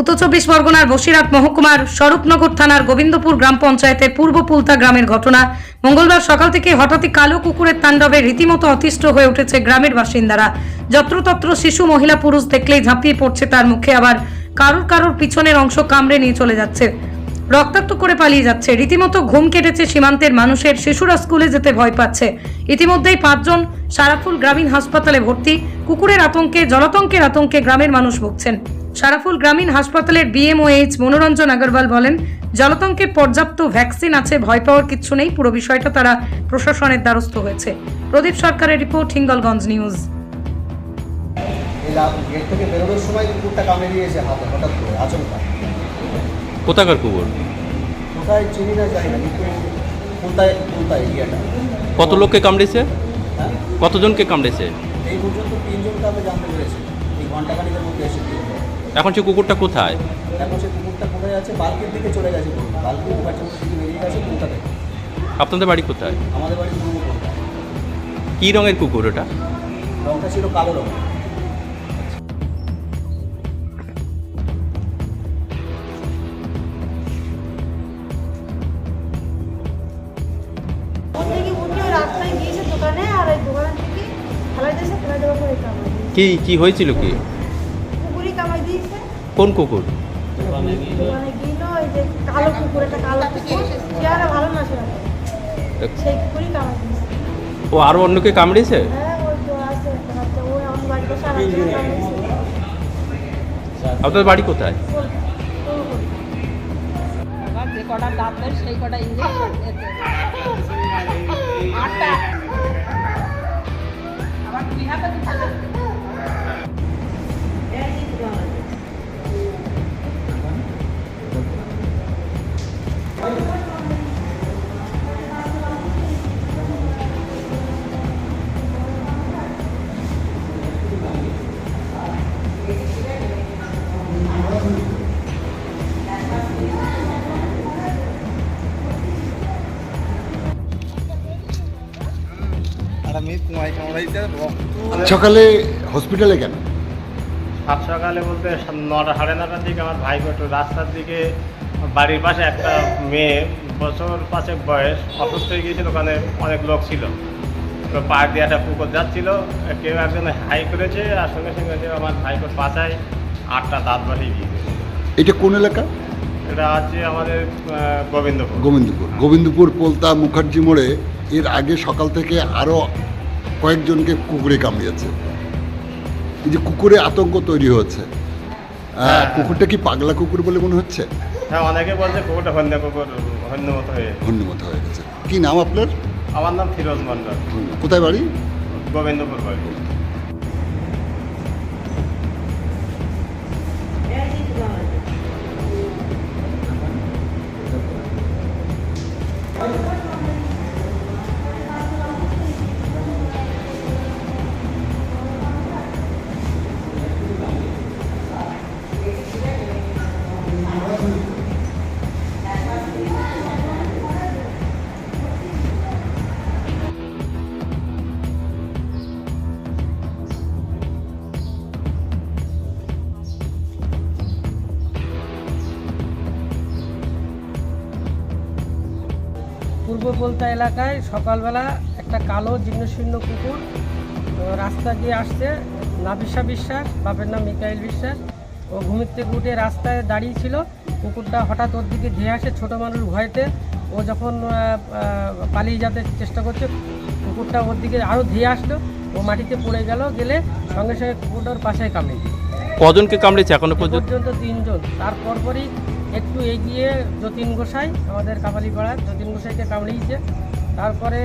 উত্তর চব্বিশ পরগনার বসিরহাট মহকুমার স্বরূপনগর থানার গোবিন্দপুর গ্রাম পঞ্চায়েতের পূর্ব পুলতা গ্রামের ঘটনা। মঙ্গলবার সকাল থেকে হঠাৎই কালো কুকুরের তাণ্ডবে রীতিমতো অতিষ্ঠ হয়ে উঠেছে গ্রামের বাসিন্দারা। যত্রতত্র শিশু, মহিলা, পুরুষ দেখলেই ঝাঁপিয়ে পড়ছে তার মুখে, আবার কারোর কারোর পিছনের অংশ কামড়ে নিয়ে চলে যাচ্ছে। রক্তাক্ত করে পালিয়ে যাচ্ছে। রীতিমতো ঘুম কেটেছে সীমান্তের মানুষের, শিশুরা স্কুলে যেতে ভয় পাচ্ছে। ইতিমধ্যেই পাঁচজন সারাফুল গ্রামীণ হাসপাতালে ভর্তি। কুকুরের আতঙ্কে, জলাতঙ্কের আতঙ্কে গ্রামের মানুষ ভুগছেন। সারাফুল গ্রামীণ হাসপাতালের বিএমওএইচ মনোরঞ্জন আগরওয়াল বলেন জলতঙ্কে পর্যাপ্ত ভ্যাকসিন আছে ভয় পাওয়ার কিচ্ছু নেই পুরো বিষয়টা তারা প্রশাসনের দ্বারস্থ হয়েছে। প্রদীপ সরকারের রিপোর্ট হিঙ্গলগঞ্জ নিউজ। এই গেট থেকে বেরোনোর সময় কুকুরটা কামড়ে দিয়েছে হাতে হঠাৎ করে আচমকা। কোথাকার কুকুর? কোথায় চিনি না জানি না কিন্তু কোথায় কোথায় এরিয়াটা। কত লোককে কামড়েছে? হ্যাঁ? কতজনকে কামড়েছে? এই পর্যন্ত তিনজনকে আমরা জানতে পেরেছি। এই ঘন্টাখানিকের মধ্যে এসে এখন সে কুকুরটা কোথায়? এখন সে কুকুরটা কোথায় আছে? বালকির দিকে চলে গেছে কুকুর বালকি দিকে বেরিয়ে গেছে? কোনটা আপনাদের বাড়ি কোথায়? আমাদের বাড়ি পূর্ব কী রঙের কুকুর ওটা? রংটা ছিল কালো রঙ কি কি হয়েছিল কি? কোন কুকুর? কালো কুকুর একটা কালো কুকুর ভালো সেই কুকুরই ও আরও অন্যকে কামড়েছে আপনাদের বাড়ি কোথায় সেই কটা ইঞ্জেকশন আটটা। রক্ত সকালে হসপিটালে কেন? সাত সকালে বলতে নটা সাড়ে নটার দিকে আমার ভাই একটু রাস্তার দিকে বাড়ির পাশে একটা মেয়ে বছর পাঁচেক বয়স অসুস্থ হয়ে গিয়েছিল ওখানে অনেক লোক ছিল। তো পাড় দিয়ে একটা পুকুর যাচ্ছিল কেউ একজন হাই করেছে আর সঙ্গে সঙ্গে যে আমার ভাইকে পাচায় আটটা দাঁত বাড়িয়ে গিয়েছে এটা কোন এলাকা? এটা আছে আমাদের গোবিন্দপুর। গোবিন্দপুর। গোবিন্দপুর পোলতা মুখার্জি মোড়ে এর আগে সকাল থেকে আরও কয়েকজনকে কুকুরে কামড়িয়েছে। এই যে কুকুরে আতঙ্ক তৈরি হয়েছে। আহ, কুকুরটা কি পাগলা কুকুর বলে মনে হচ্ছে? হ্যাঁ অনেকে বলছে কুকুরটা হন্য কুকুর হন্য হয়ে হয়ে গেছে। কি নাম আপনার? আমার নাম ফিরোজ মন্ডল কোথায় বাড়ি? গোবিন্দপুর বাড়ি। পূর্ব বলতা এলাকায় সকালবেলা একটা কালো জীর্ণশীর্ণ কুকুর রাস্তা দিয়ে আসছে। নাবিশা বিশ্বাস বাপের নাম মিকাইল বিশ্বাস ও ঘুমির থেকে উঠে রাস্তায় দাঁড়িয়ে ছিল। কুকুরটা হঠাৎ ওর দিকে ধেয়ে আসে ছোটো মানুষ ভয়তে। ও যখন পালিয়ে যেতে চেষ্টা করছে কুকুরটা ওর দিকে আরও ধেয়ে আসলো। ও মাটিতে পড়ে গেল গেলে সঙ্গে সঙ্গে কুকুরটার পাশে কামড়ে। কজনকে কামড়েছে এখনও পর্যন্ত? তিনজন। তারপর পরই একটু এগিয়ে যতীন গোসাই আমাদের কাপালিপাড়ার যতীন গোসাইকে কামড়িয়েছে। তারপরে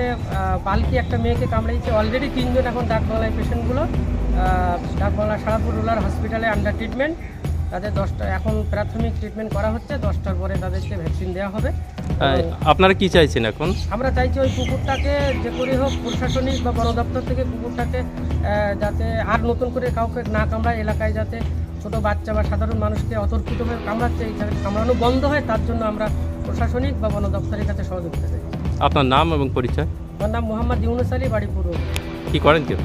পালকি একটা মেয়েকে কামড়িয়েছে। অলরেডি তিনজন এখন ডাকবাংলায় পেশেন্টগুলো। ডাকবাংলা সারাপুর রুরাল হসপিটালে আন্ডার ট্রিটমেন্ট তাদের দশটা এখন প্রাথমিক ট্রিটমেন্ট করা হচ্ছে। দশটার পরে তাদেরকে ভ্যাকসিন দেওয়া হবে। আপনারা কি চাইছেন এখন? আমরা চাইছি ওই কুকুরটাকে যে করে হোক প্রশাসনিক বা বন দপ্তর থেকে কুকুরটাকে যাতে আর নতুন করে কাউকে না কামড়ায় এলাকায় যাতে ছোট বাচ্চা বা সাধারণ মানুষকে অতর্কিতভাবে কামড়াচ্ছে কামড়ানো বন্ধ হয় তার জন্য আমরা প্রশাসনিক বা বন দপ্তরের কাছে সহযোগিতা চাই। আপনার নাম এবং পরিচয়? আমার নাম মোহাম্মদ ইউনুস আলী বাড়িপুর কি করেন কেউ?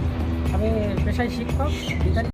আমি পেশায় শিক্ষক